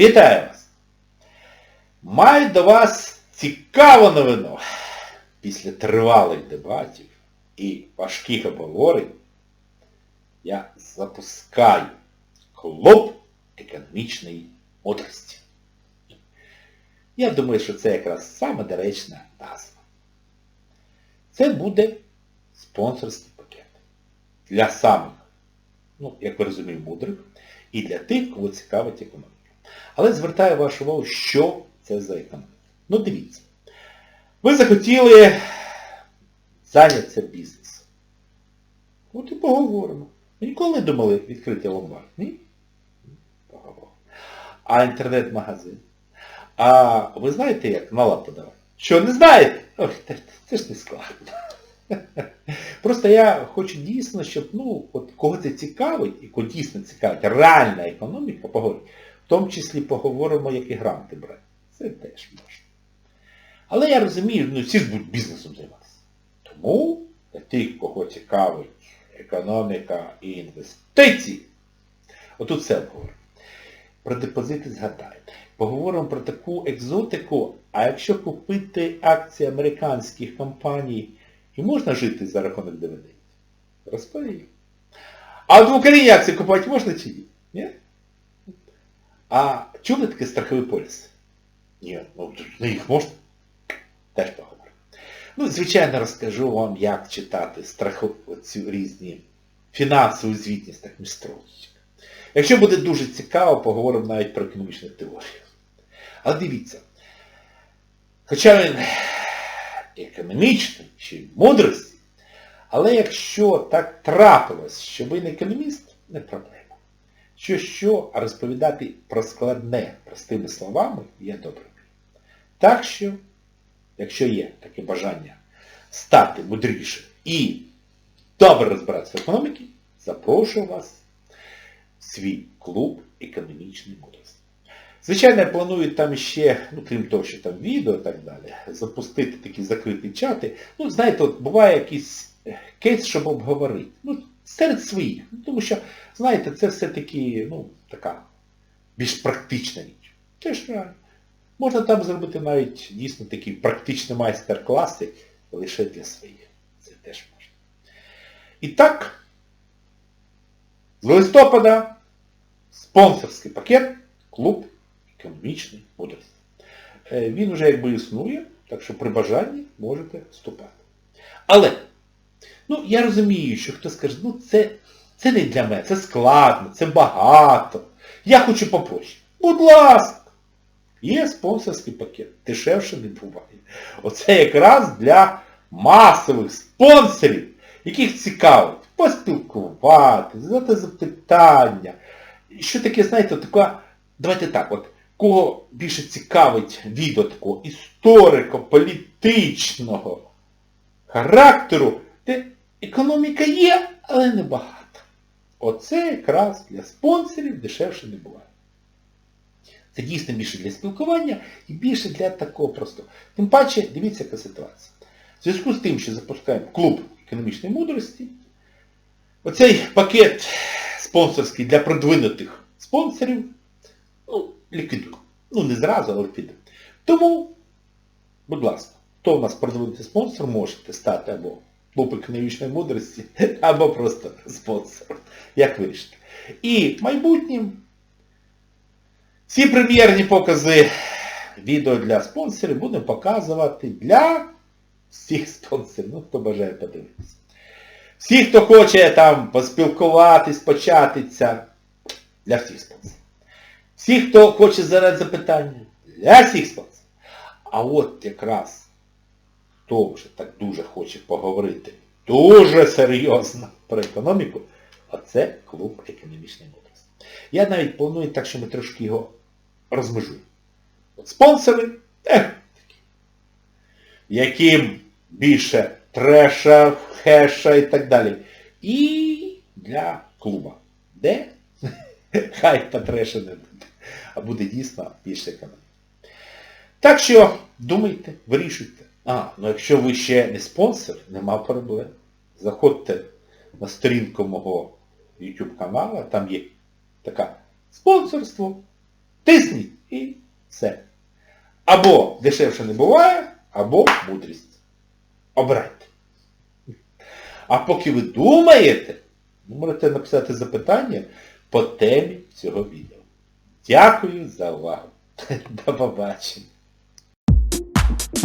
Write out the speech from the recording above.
Вітаю вас! Маю до вас цікаву новину. Після тривалих дебатів і важких обговорень я запускаю клуб економічної мудрості. Я думаю, що це якраз саме доречна назва. Це буде спонсорський пакет. Для самих, ну, як ви розумієте, мудрих, і для тих, кого цікавить економіка. Але звертаю вашу увагу, що це за економіка. Ну дивіться. Ви захотіли зайнятися бізнесом. От і поговоримо. Ви ніколи не думали відкрити ломбард? Ні? Поговоримо. А інтернет-магазин? А ви знаєте, як на лад подавати? Що, не знаєте? Це, це ж не складно. Просто я хочу дійсно, щоб, ну, от кого це цікавить, і кого дійсно цікавить реальна економіка, поговорить. Тому числі поговоримо, які гранти брати. Це теж можна. Але я розумію, ну всі ж будуть бізнесом займатися. Тому для тих, кого цікавить економіка і інвестиції, отут все обговоримо. Про депозити згадаємо. Поговоримо про таку екзотику, а якщо купити акції американських компаній, і можна жити за рахунок дивідендів? Розповім. А в Україні акції купувати можна чи ні? Ні? А чули таке страховий поліс? Ні, ну їх можна. Теж поговоримо. Ну, звичайно, розкажу вам, як читати страху, цю різні фінансову звітність, так між. Якщо буде дуже цікаво, поговоримо навіть про економічну теорію. Але дивіться, хоча він економічний чи мудрості, але якщо так трапилось, що ви не економіст, не проблема. Що що, а розповідати про складне простими словами я добре. Так що, якщо є таке бажання стати мудрішим і добре розбиратися в економіці, запрошую вас в свій клуб економічної мудрості. Звичайно, я планую там ще, ну крім того, що там відео і так далі, запустити такі закриті чати. Ну, знаєте, от буває якийсь кейс, щоб обговорити. Ну, серед своїх. Тому що, знаєте, це все-таки, ну, така більш практична річ. Теж реально. Можна там зробити навіть дійсно такі практичні майстер-класи лише для своїх. Це теж можна. І так, з листопада спонсорський пакет клуб економічної мудрості. Е, Він вже якби існує, так що при бажанні можете вступати. Але, ну я розумію, що хтось скаже, ну це, це не для мене, це складно, це багато. Я хочу попроще. Будь ласка! Є спонсорський пакет. Дешевше не буває. Оце якраз для масових спонсорів, яких цікавить поспілкувати, задати запитання. Що таке, знаєте, така, давайте так, от, кого більше цікавить відео такого історико-політичного характеру, де економіка є, але не багато. Оце якраз для спонсорів дешевше не буває. Це дійсно більше для спілкування і більше для такого простого. Тим паче, дивіться, яка ситуація. В зв'язку з тим, що запускаємо клуб економічної мудрості, оцей пакет спонсорський для продвинутих спонсорів, ну, ліквідуємо. Ну, не зразу, але ліквідуємо. Тому, будь ласка, хто у нас продвинутий спонсор, можете стати або клуб економічної мудрості, або просто спонсором. Як вирішите. І майбутнім всі прем'єрні покази відео для спонсорів будемо показувати для всіх спонсорів, ну хто бажає подивитися. Всі, хто хоче там поспілкуватись, початися, для всіх спонсорів. Всі, хто хоче задати запитання, для всіх спонсорів. А от якраз хто вже так дуже хоче поговорити дуже серйозно про економіку, оце клуб економічної мудрості. Я навіть планую так, що ми трошки його розмежуємо. Спонсори, ех, яким більше треша, хеша і так далі. І для клуба. Де? Хай та треша не буде. А буде дійсно більше економіки. Так що, думайте, вирішуйте. А, ну якщо ви ще не спонсор, нема проблем. Заходьте на сторінку мого YouTube каналу, там є така спонсорство. Тисніть і все. Або дешевше не буває, або мудрість. Обирайте. А поки ви думаєте, можете написати запитання по темі цього відео. Дякую за увагу. До побачення. you